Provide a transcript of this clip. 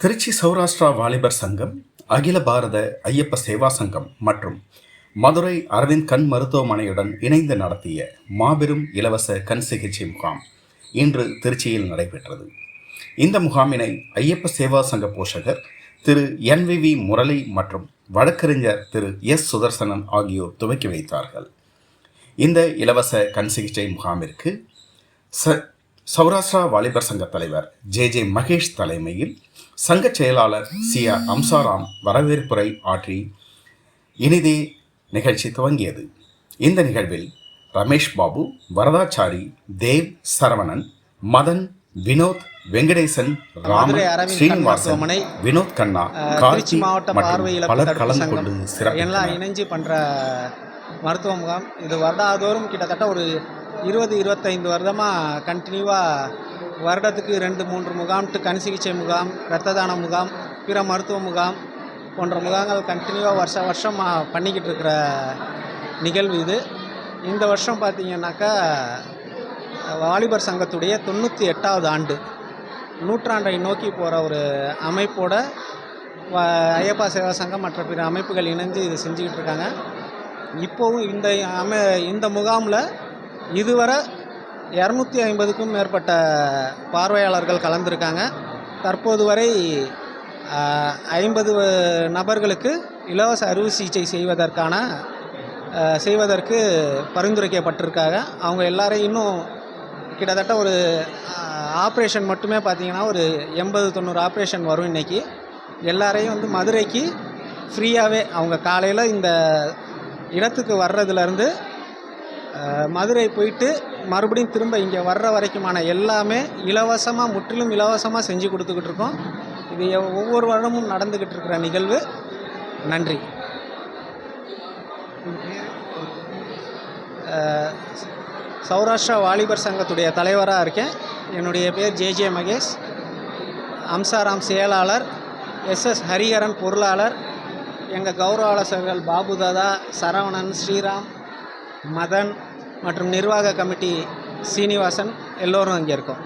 திருச்சி சௌராஷ்டிரா வாலிபர் சங்கம் அகில பாரத ஐயப்ப சேவா சங்கம் மற்றும் மதுரை அரவிந்த் கண் மருத்துவமனையுடன் இணைந்து நடத்திய மாபெரும் இலவச கண் சிகிச்சை முகாம் இன்று திருச்சியில் நடைபெற்றது. இந்த முகாமினை ஐயப்ப சேவா சங்க போஷகர் திரு என் வி முரளி மற்றும் வழக்கறிஞர் திரு எஸ் சுதர்சனன் ஆகியோர் துவக்கி வைத்தார்கள். இந்த இலவச கண் சிகிச்சை முகாமிற்கு ச சௌராஷ்டிரா வாலிபர் சங்க தலைவர் ஜே ஜே மகேஷ் தலைமையில் சங்க செயலாளர் சி ஆர் அம்சாராம் வரவேற்புரை ஆற்றி இனிதே நிகழ்ச்சி துவங்கியது. இந்த நிகழ்வில் ரமேஷ் பாபு வரதாச்சாரி தேவ் சரவணன் மதன் வினோத் வெங்கடேசன் ராமன் ஸ்ரீனிவாசன் வினோத் கண்ணா திருச்சி மாவட்ட மற்றும் பலர் கலந்து கொண்டு சிறப்பித்தனர். இணைஞ்சு பண்ணுற மருத்துவ முகாம். இது வருடாதோறும் கிட்டத்தட்ட ஒரு இருபது இருபத்தைந்து வருடமாக கண்டினியூவாக வருடத்துக்கு ரெண்டு மூன்று முகாம்ட்டு கண் சிகிச்சை முகாம் இரத்த தான முகாம் பிற மருத்துவ முகாம் போன்ற முகாம்கள் கண்டினியூவாக வருஷ வருஷம் பண்ணிக்கிட்டு இருக்கிற நிகழ்வு இது. இந்த வருஷம் பார்த்தீங்கன்னாக்கா வாலிபர் சங்கத்துடைய தொண்ணூற்றி எட்டாவது ஆண்டு நூற்றாண்டை நோக்கி போகிற ஒரு அமைப்போட வ- ஐயப்பா சேவா சங்கம் மற்ற பிற அமைப்புகள் இணைஞ்சு இதை செஞ்சுக்கிட்டு இருக்காங்க. இப்போவும் இந்த அமை இந்த முகாமில் இதுவரை இரநூத்தி ஐம்பதுக்கும் மேற்பட்ட பார்வையாளர்கள் கலந்துருக்காங்க. தற்போது வரை ஐம்பது நபர்களுக்கு இலவச அறுவை சிகிச்சை செய்வதற்கான செய்வதற்கு பரிந்துரைக்கப்பட்டிருக்காங்க. அவங்க எல்லாரையும் இன்னும் கிட்டத்தட்ட ஒரு ஆப்ரேஷன் மட்டுமே பார்த்தீங்கன்னா ஒரு எண்பது தொண்ணூறு ஆப்ரேஷன் வரும் இன்னைக்கு. எல்லாரையும் வந்து மதுரைக்கு ஃப்ரீயாகவே அவங்க காலையில் இந்த இடத்துக்கு வர்றதுலேருந்து மதுரை போயிட்டு மறுபடியும் திரும்ப இங்கே வர்ற வரைக்குமான எல்லாமே இலவசமாக முற்றிலும் இலவசமாக செஞ்சு கொடுத்துக்கிட்டு இருக்கோம். இது எவ்- ஒவ்வொரு வருடமும் நடந்துக்கிட்டு இருக்கிற நிகழ்வு. நன்றி. சௌராஷ்டிரா வாலிபர் சங்கத்துடைய தலைவராக இருக்கேன். என்னுடைய பேர் ஜே ஜே மகேஷ். அம்சாராம் செயலாளர் எஸ்எஸ் ஹரிஹரன் பொருளாளர். எங்கள் கௌரவ பாபு தாதா சரவணன் ஸ்ரீராம் மதன் மற்றும் நிர்வாக கமிட்டி சீனிவாசன் எல்லோரும் இங்கே இருக்கோம்.